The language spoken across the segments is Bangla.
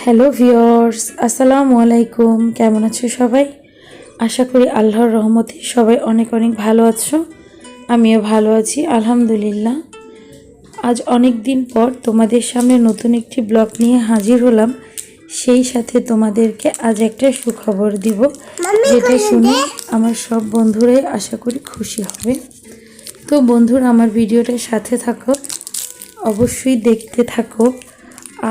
হ্যালো ভিওর্স আসসালামু আলাইকুম কেমন আছো সবাই? আশা করি আল্লাহর রহমতে সবাই অনেক অনেক ভালো আছো। আমিও ভালো আছি আলহামদুলিল্লাহ। আজ অনেক দিন পর তোমাদের সামনে নতুন একটি ব্লগ নিয়ে হাজির হলাম। সেই সাথে তোমাদেরকে আজ একটা সুখবর দিব যেটা শুনে আমার সব বন্ধুরাই আশা করি খুশি হবে। তো বন্ধুরা আমার ভিডিওটার সাথে থাকো। অবশ্যই দেখতে থাকো।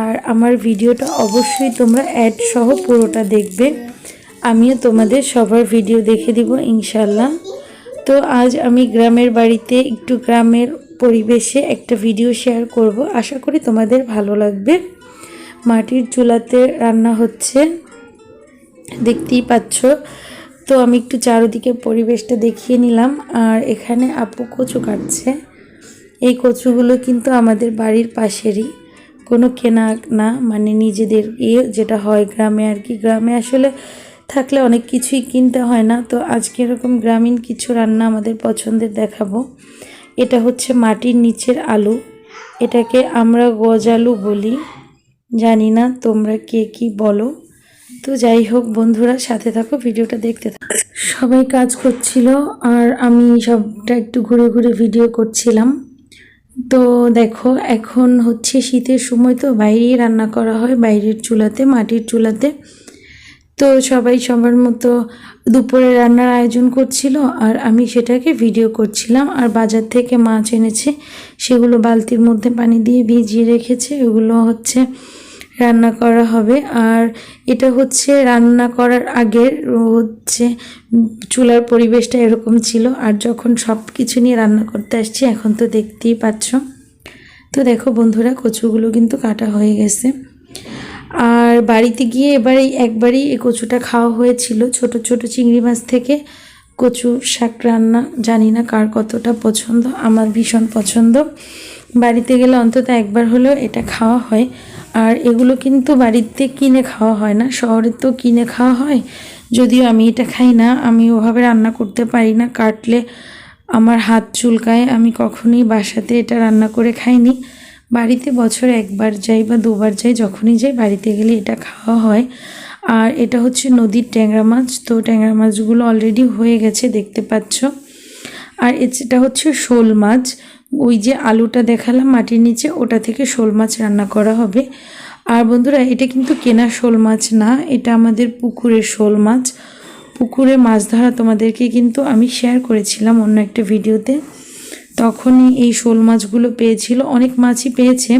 আর আমার ভিডিওটা অবশ্যই তোমরা অ্যাড সহ পুরোটা দেখবে। আমিও তোমাদের সবার ভিডিও দেখে দিব ইনশাল্লাহ তো আজ আমি গ্রামের বাড়িতে একটু গ্রামের পরিবেশে একটা ভিডিও শেয়ার করব। আশা করি তোমাদের ভালো লাগবে। মাটির চুলাতে রান্না হচ্ছে। দেখতেই পাচ্ছ। তো আমি একটু চারদিকে পরিবেশটা দেখিয়ে নিলাম। আর এখানে আপু কচু কাটছে। এই কচুগুলো কিন্তু আমাদের বাড়ির পাশেরই। কোনো কেনা না মানে নিজেদের ইয়ে যেটা হয় গ্রামে আর কি। গ্রামে আসলে থাকলে অনেক কিছুই কিনতে হয় না। তো আজকে এরকম গ্রামীণ কিছু রান্না আমাদের পছন্দের দেখাবো। এটা হচ্ছে মাটির নিচের আলু। এটাকে আমরা গজালু বলি। জানি না তোমরা কে কি বলো। তো যাই হোক বন্ধুরা, সাথে থাকো, ভিডিওটা দেখতে থাকো। সবাই কাজ করছিল আর আমি সবটা একটু ঘুরে ঘুরে ভিডিও করছিলাম। তো দেখো, এখন হচ্ছে শীতের সময় তো বাইরেই রান্না করা হয়, বাইরের চুলাতে, মাটির চুলাতে। তো সবাই সবার মতো দুপুরে রান্নার আয়োজন করছিল আর আমি সেটাকে ভিডিও করছিলাম আর বাজার থেকে মাছ এনেছে, সেগুলো বালতির মধ্যে পানি দিয়ে ভিজিয়ে রেখেছে, এগুলো হচ্ছে রান্না করা হবে। আর এটা হচ্ছে রান্না করার আগের হচ্ছে চুলার পরিবেশটা এরকম ছিল। আর যখন সব কিছু নিয়ে রান্না করতে আসছি, এখন তো দেখতেই পাচ্ছ। তো দেখো বন্ধুরা, কচুগুলো কিন্তু কাটা হয়ে গেছে। আর বাড়িতে গিয়ে এবারে একবারই এই কচুটা খাওয়া হয়েছিল। ছোট ছোট চিংড়ি মাছ থেকে কচু শাক রান্না, জানি না কার কতটা পছন্দ, আমার ভীষণ পছন্দ। বাড়িতে গেলে অন্তত একবার হলেও এটা খাওয়া হয়। আর এগুলো কিন্তু বাড়িতে কিনে খাওয়া হয় না, শহরে তো কিনে খাওয়া হয়। যদিও আমি এটা খাই না, আমি ওভাবে রান্না করতে পারি না, কাটলে আমার হাত চুলকায়, আমি কখনোই বাসাতে এটা রান্না করে খাইনি। বাড়িতে বছরে একবার যাই বা দুবার যাই, যখনই যাই, বাড়িতে গেলে এটা খাওয়া হয়। আর এটা হচ্ছে নদীর ট্যাংরা মাছ, তো ট্যাংরা মাছগুলো অলরেডি হয়ে গেছে, দেখতে পাচ্ছ। আর এটা হচ্ছে শোল মাছ, ওই যে আলুটা দেখালাম মাটির নিচে, ওটা থেকে শোল মাছ রান্না করা হবে। আর বন্ধুরা, এটা কিন্তু কেনা শোল মাছ না, এটা আমাদের পুকুরের শোল মাছ। পুকুরে মাছ ধরা তোমাদেরকে কিন্তু আমি শেয়ার করেছিলাম অন্য একটা ভিডিওতে। তখনই এই শোল মাছগুলো পেয়েছিল, অনেক মাছই পেয়েছে।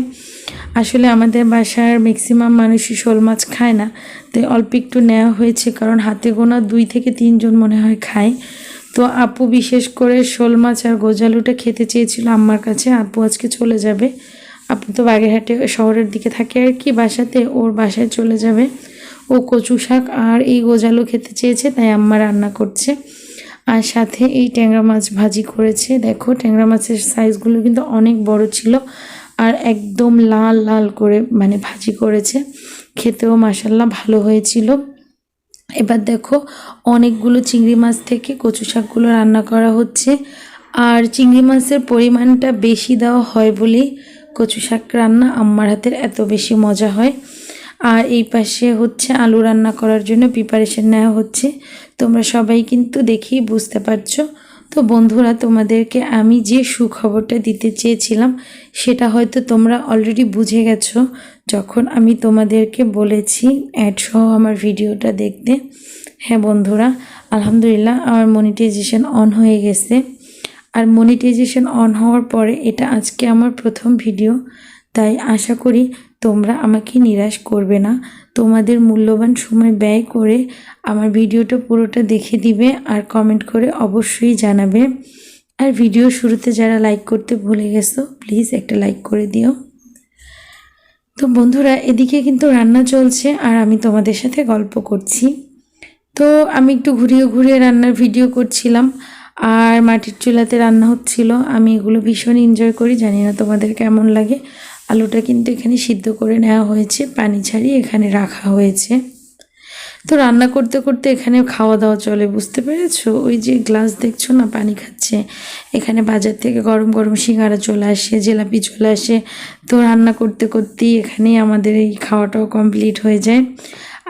আসলে আমাদের বাসার ম্যাক্সিমাম মানুষই শোল মাছ খায় না, তাই অল্প একটু নেওয়া হয়েছে, কারণ হাতে গোনা দুই থেকে তিনজন মনে হয় খায়। তো আপু বিশেষ করে শোল মাছ আর গোজালুটা খেতে চেয়েছিল আম্মার কাছে। আপু আজকে চলে যাবে। আপু তো বাগেরহাটে শহরের দিকে থাকে আর কি, বাসাতে ওর বাসায় চলে যাবে। ও কচু শাক আর এই গোজালু খেতে চেয়েছে, তাই আম্মা রান্না করছে। আর সাথে এই ট্যাংরা মাছ ভাজি করেছে। দেখো, ট্যাংরা মাছের সাইজগুলো কিন্তু অনেক বড় ছিল আর একদম লাল লাল করে মানে ভাজি করেছে। খেতেও মাসাল্লাহ ভালো হয়েছিল। এবার দেখো অনেকগুলো চিংড়ি মাছ থেকে কচু শাকগুলো রান্না করা হচ্ছে। আর চিংড়ি মাছের পরিমাণটা বেশি দেওয়া হয় বলেই কচু শাক রান্না আম্মার হাতের এত বেশি মজা হয়। আর এই পাশে হচ্ছে আলু রান্না করার জন্য প্রিপারেশন নেওয়া হচ্ছে। তোমরা সবাই কিন্তু দেখেই বুঝতে পারছ তো বন্ধুরা, তোমাদেরকে আমি যে সুখবরটা দিতে চেয়েছিলাম, সেটা হয়তো তোমরা অলরেডি বুঝে গেছো যখন আমি তোমাদেরকে বলেছি অ্যাড সহ আমার ভিডিওটা দেখতে। হ্যাঁ বন্ধুরা, আলহামদুলিল্লাহ আমার মনিটাইজেশন অন হয়ে গেছে। আর মনিটাইজেশন অন হওয়ার পরে এটা আজকে আমার প্রথম ভিডিও তাই আশা করি তোমরা আমাকে নিরাশ করবে না। তোমাদের মূল্যবান সময় ব্যয় করে আমার ভিডিওটা পুরোটা দেখে দিবে আর কমেন্ট করে অবশ্যই জানাবে। আর ভিডিও শুরুতে যারা লাইক করতে ভুলে গেছো প্লিজ একটা লাইক করে দিও। তো বন্ধুরা, এদিকে কিন্তু রান্না চলছে আর আমি তোমাদের সাথে গল্প করছি। তো আমি একটু ঘুরিয়ে ঘুরিয়ে রান্নার ভিডিও করছিলাম। আর মাটির চুলাতে রান্না হচ্ছিল। আমি এগুলো ভীষণ এনজয় করি, জানি না তোমাদের কেমন লাগে। আলুটা কিন্তু এখানে সিদ্ধ করে নেওয়া হয়েছে, পানি ছাড়িয়ে এখানে রাখা হয়েছে। তো রান্না করতে করতে এখানে খাওয়া দাওয়া চলে, বুঝতে পেরেছ? ওই যে গ্লাস দেখছ না, পানি খাচ্ছে। এখানে বাজার থেকে গরম গরম সিঙ্গারা চলে আসে, জিলাপি চলে আসে। তো রান্না করতে করতেই এখানেই আমাদের এই খাওয়াটাও কমপ্লিট হয়ে যায়।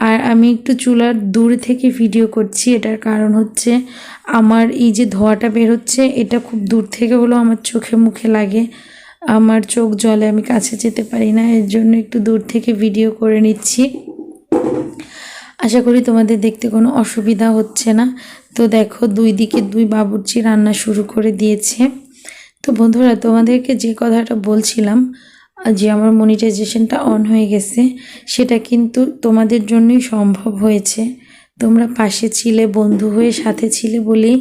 আর আমি একটু চুলার দূর থেকে ভিডিও করছি, এটার কারণ হচ্ছে আমার এই যে ধোঁয়াটা বেরোচ্ছে এটা খুব দূর থেকে হলেও আমার চোখে মুখে লাগে। আমার চোখ জলে, আমি কাছে যেতে পারি না, এর জন্য একটু দূর থেকে ভিডিও করে নিচ্ছি। আশা করি তোমাদের দেখতে কোনো অসুবিধা হচ্ছে না। তো দেখো, দুই দিকে দুই বাবুর্চি রান্না শুরু করে দিয়েছে। তো বন্ধুরা, তোমাদেরকে যে কথাটা বলছিলাম যে আমার মনিটাইজেশনটা অন হয়ে গেছে, সেটা কিন্তু তোমাদের জন্যই সম্ভব হয়েছে। তোমরা পাশে ছিলে, বন্ধু হয়ে সাথে ছিলে বলেই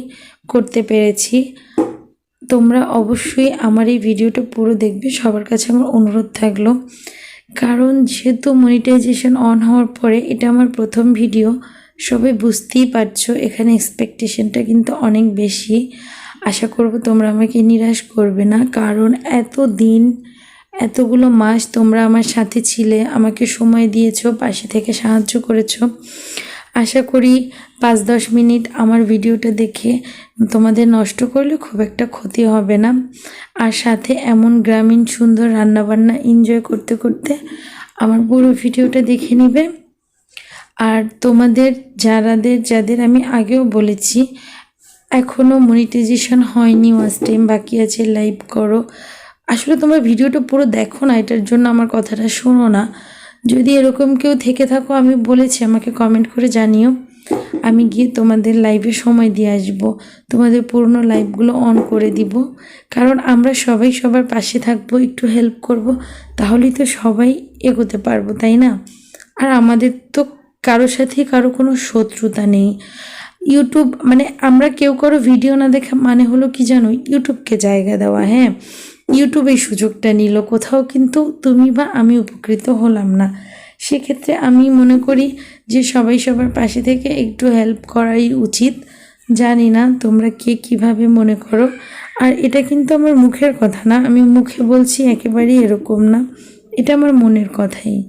করতে পেরেছি। তোমরা অবশ্যই আমার এই ভিডিওটা পুরো দেখবে, সবার কাছে আমার অনুরোধ থাকল। কারণ যেহেতু মনিটাইজেশন অন হওয়ার পরে এটা আমার প্রথম ভিডিও, সবাই বুঝতেই পারছ এখানে এক্সপেকটেশনটা কিন্তু অনেক বেশি। আশা করব তোমরা আমাকে নিরাশ করবে না, কারণ এত দিন এতগুলো মাস তোমরা আমার সাথে ছিলে, আমাকে সময় দিয়েছ, পাশে থেকে সাহায্য করেছ। আশা করি পাঁচ দশ মিনিট আমার ভিডিওটা দেখে তোমাদের নষ্ট করলে খুব একটা ক্ষতি হবে না। আর সাথে এমন গ্রামীণ সুন্দর রান্নাবান্না এনজয় করতে করতে আমার পুরো ভিডিওটা দেখে নিবে। আর তোমাদের, যারাদের, যাদের আমি আগেও বলেছি এখনও মনিটাইজেশন হয়নি ওয়াচ টাইম বাকি আছে লাইভ করো। আসলে তোমরা ভিডিওটা পুরো দেখো না, এটার জন্য আমার কথাটা শোনো না। যদি এরকম কেউ থেকে থাকো, আমি বলেছি, আমাকে কমেন্ট করে জানিও। আমি গিয়ে তোমাদের লাইভে সময় দিয়ে আসব। তোমাদের পুরনো লাইভগুলো অন করে দিব। কারণ আমরা সবাই সবার পাশে থাকব, একটু হেল্প করব, তাহলেই তো সবাই এগোতে পারব, তাই না? আর আমাদের তো কারোর সাথে কারও কোনো শত্রুতা নেই। ইউটিউব মানে আমরা কেউ কারও ভিডিও না দেখা মানে হলো কি জানো? ইউটিউবকে জায়গা দেওয়া হ্যাঁ? ইউটিউব সুযোগটা নিল। কোথাও কিন্তু তুমি বা আমি উপকৃত হলাম না। সেক্ষেত্রে আমি মনে করি যে সবাই সবার পাশে থেকে একটু হেল্প করাই উচিত। জানি না তোমরা কে কীভাবে মনে করো। আর এটা কিন্তু আমার মুখের কথা না। আমি মুখে বলছি একেবারেই এরকম না। এটা আমার মনের কথাই।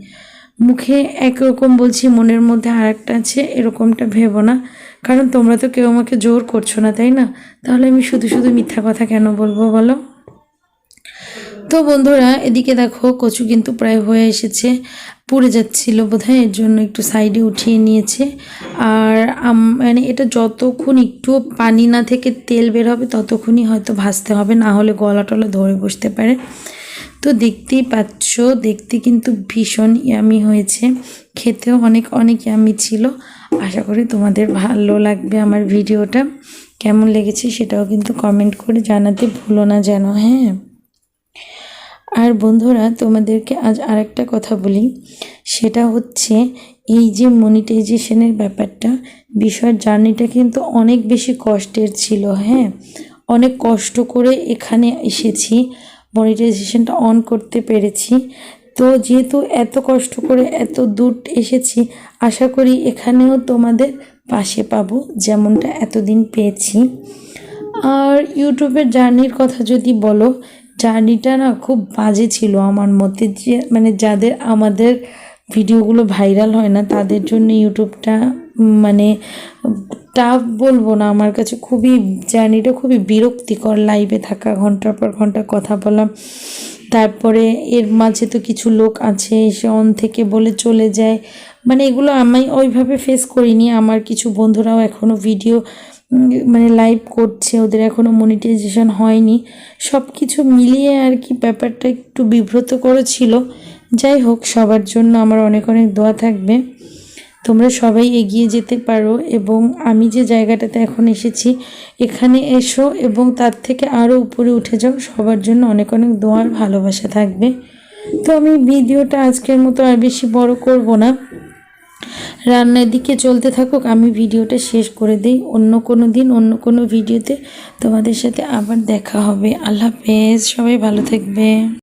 মুখে একরকম বলছি, মনের মধ্যে আর একটা আছে, এরকমটা ভেবো না। কারণ তোমরা তো কেউ আমাকে জোর করছ না, তাই না? তাহলে আমি শুধু শুধু মিথ্যা কথা কেন বলব বলো? তো বন্ধুরা, এদিকে দেখো কচু কিন্তু প্রায় হয়ে এসেছে, পুড়ে যাচ্ছিল বোধহয়, এর জন্য একটু সাইডে উঠিয়ে নিয়েছে। আর মানে এটা যতক্ষণ একটু পানি না থেকে তেল বের হবে, ততক্ষণই হয়তো ভাজতে হবে, না হলে গলা টলা ধরে বসতে পারে। তো দেখতেই পাচ্ছ, দেখতে কিন্তু ভীষণ ইয়ামি হয়েছে। খেতেও অনেক অনেক ইয়ামি ছিল। আশা করি তোমাদের ভালো লাগবে আমার ভিডিওটা। কেমন লেগেছে সেটাও কিন্তু কমেন্ট করে জানাতে ভুলো না যেন হ্যাঁ। আর বন্ধুরা, তোমাদেরকে আজ আরেকটা কথা বলি। সেটা হচ্ছে, এই যে মনিটাইজেশনের ব্যাপারটা, বিষয়ের জার্নিটা কিন্তু অনেক বেশি কষ্টের ছিল হ্যাঁ? অনেক কষ্ট করে এখানে এসেছি মনিটাইজেশনটা অন করতে পেরেছি। তো যেহেতু এত কষ্ট করে এত দূর এসেছি, আশা করি এখানেও তোমাদের পাশে পাবো, যেমনটা এতদিন পেয়েছি। আর ইউটিউবের জার্নির কথা যদি বলো জার্নিটা না খুব বাজে ছিল আমার মতে যে মানে যাদের আমাদের ভিডিওগুলো ভাইরাল হয় না, তাদের জন্য ইউটিউবটা মানে টাফ বলব না, আমার কাছে খুবই, জার্নিটা খুবই বিরক্তিকর লাইভে থাকা, ঘণ্টার পর ঘণ্টা কথা বলা। তারপরে এর মাঝে তো কিছু লোক আছে, এসে অন থেকে বলে চলে যায়। মানে এগুলো আমি ওইভাবে ফেস করিনি, আমার কিছু বন্ধুরাও এখনও ভিডিও মানে লাইভ করছে, ওদের এখনও মনিটাইজেশন হয়নি সব কিছু মিলিয়ে আর কি ব্যাপারটা একটু বিব্রত করেছিল। যাই হোক, সবার জন্য আমার অনেক অনেক দোয়া থাকবে। তোমরা সবাই এগিয়ে যেতে পারো এবং আমি যে জায়গাটাতে এখন এসেছি, এখানে এসো এবং তার থেকে আরও উপরে উঠে যাও, সবার জন্য অনেক অনেক দোয়ার ভালোবাসা থাকবে। তো আমি ভিডিওটা আজকের মতো আর বেশি বড় করব না। রান্নার দিকে চলতে থাকুক, আমি ভিডিওটা শেষ করে দিই। অন্য কোনো দিন, অন্য কোনো ভিডিওতে তোমাদের সাথে আবার দেখা হবে। আল্লাহ হাফেজ, সবাই ভালো থাকবে।